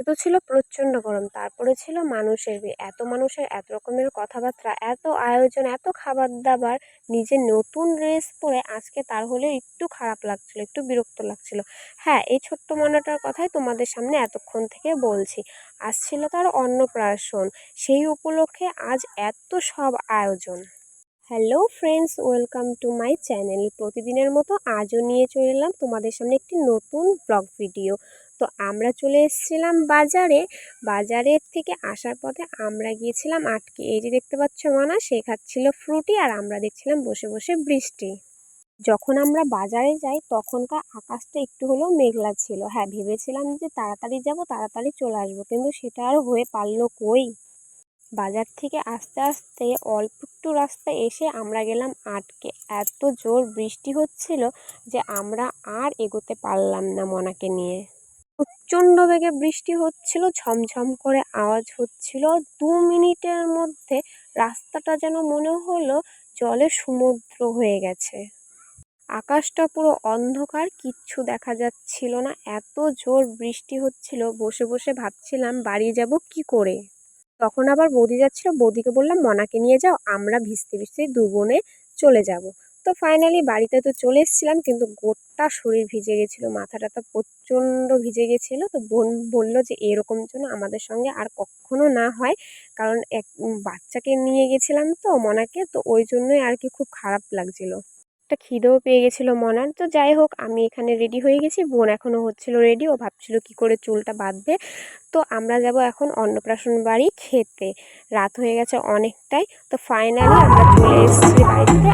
তো ছিল প্রচণ্ড গরম। তারপরে ছিল মানুষের ভিড়। এত মানুষের, এত রকমের কথাবার্তা, এত আয়োজন, এত খাবার দাবার নিজের নতুন ড্রেস পরে আজকে তার হলেও একটু খারাপ লাগছিল, একটু বিরক্ত লাগছিল। হ্যাঁ এই ছোট্ট মনাটার কথাই তোমাদের সামনে এতক্ষণ থেকে বলছি। আসছিল তার অন্নপ্রাশন। সেই উপলক্ষে আজ এত সব আয়োজন। Hello friends, welcome to my channel. প্রতিদিনের মতো আজও নিয়ে চলে এলাম তোমাদের সামনে একটি নতুন ব্লগ ভিডিও। তো আমরা চলে এসেছিলাম বাজারে। বাজারের থেকে আসার পথে আমরা গিয়েছিলাম আটকে। এই যে দেখতে পাচ্ছ মানা, সে খাচ্ছিল ফ্রুটি আর আমরা দেখছিলাম বসে বসে বৃষ্টি। যখন আমরা বাজারে যাই, তখনকার আকাশটা একটু হলেও মেঘলা ছিল। হ্যাঁ ভেবেছিলাম যে তাড়াতাড়ি যাব, তাড়াতাড়ি চলে আসব, কিন্তু সেটা আর হয়ে পারল কই? বাজার থেকে আস্তে আস্তে অল্প একটু রাস্তা এসে আমরা গেলাম আটকে। এত জোর বৃষ্টি হচ্ছিল যে আমরা আর এগোতে পারলাম না মনাকে নিয়ে। প্রচণ্ড বেগে বৃষ্টি হচ্ছিল, ঝমঝম করে আওয়াজ হচ্ছিল। দু মিনিটের মধ্যে রাস্তাটা যেন মনে হলো জলে সমুদ্র হয়ে গেছে। আকাশটা পুরো অন্ধকার, কিচ্ছু দেখা যাচ্ছিল না। এত জোর বৃষ্টি হচ্ছিল, বসে বসে ভাবছিলাম বাড়ি যাব কি করে। তখন আবার বৌদি যাচ্ছিল, বৌদিকে বললাম, মনাকে নিয়ে যাও, আমরা ভিজতে ভিজতে দু বোনে চলে যাব। তো ফাইনালি বাড়িতে তো চলে এসেছিলাম, কিন্তু গোটা শরীর ভিজে গেছিল, মাথাটা তো প্রচণ্ড ভিজে গেছিল, তো বোন বলল যে এরকম যেন আমাদের সঙ্গে আর কখনো না হয়, কারণ এক বাচ্চাকে নিয়ে গেছিলাম তো মনাকে, তো ওই জন্যই আর কি খুব খারাপ লাগছিল। একটা খিদেও পেয়ে গেছিল মনার, তো যাই হোক আমি এখানে রেডি হয়ে গেছি, বোন এখনও হচ্ছিল রেডি ও ভাবছিল কি করে চুলটা বাঁধবে, তো আমরা যাব এখন অন্নপ্রাশন বাড়ি খেতে। রাত হয়ে গেছে অনেকটাই, তো ফাইনালি আমরা চলে এসেছি বাড়িতে